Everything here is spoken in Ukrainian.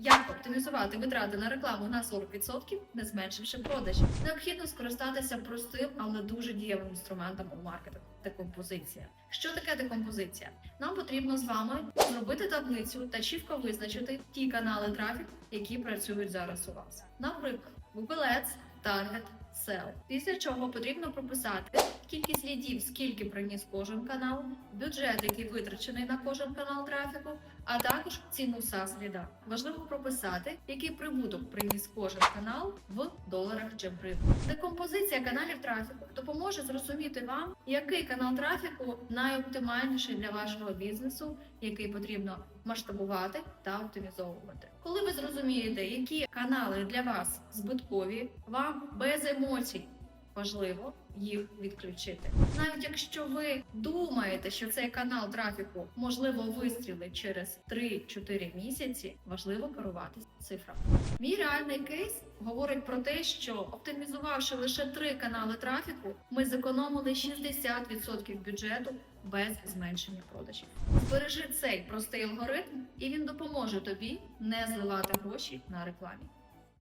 Як оптимізувати витрати на рекламу на 40%, не зменшивши продажі? Необхідно скористатися простим, але дуже дієвим інструментом у маркетингу декомпозиція. Що таке декомпозиція? Нам потрібно з вами зробити таблицю та чітко визначити ті канали трафіку, які працюють зараз у вас. Наприклад, Google Ads, SEO. Після чого потрібно прописати кількість лідів, скільки приніс кожен канал, бюджет, який витрачений на кожен канал трафіку, а також ціну SaaS ліда. Важливо прописати, який прибуток приніс кожен канал в доларах чи в гривнях. Декомпозиція каналів трафіку допоможе зрозуміти вам, який канал трафіку найоптимальніший для вашого бізнесу, який потрібно масштабувати та оптимізовувати. Коли ви зрозумієте, які канали для вас збиткові, вам без емоцій важливо їх відключити. Навіть якщо ви думаєте, що цей канал трафіку можливо вистрілить через 3-4 місяці, важливо керуватися цифрами. Мій реальний кейс говорить про те, що оптимізувавши лише три канали трафіку, ми зекономили 60% бюджету без зменшення продажів. Збережи цей простий алгоритм, і він допоможе тобі не зливати гроші на рекламі.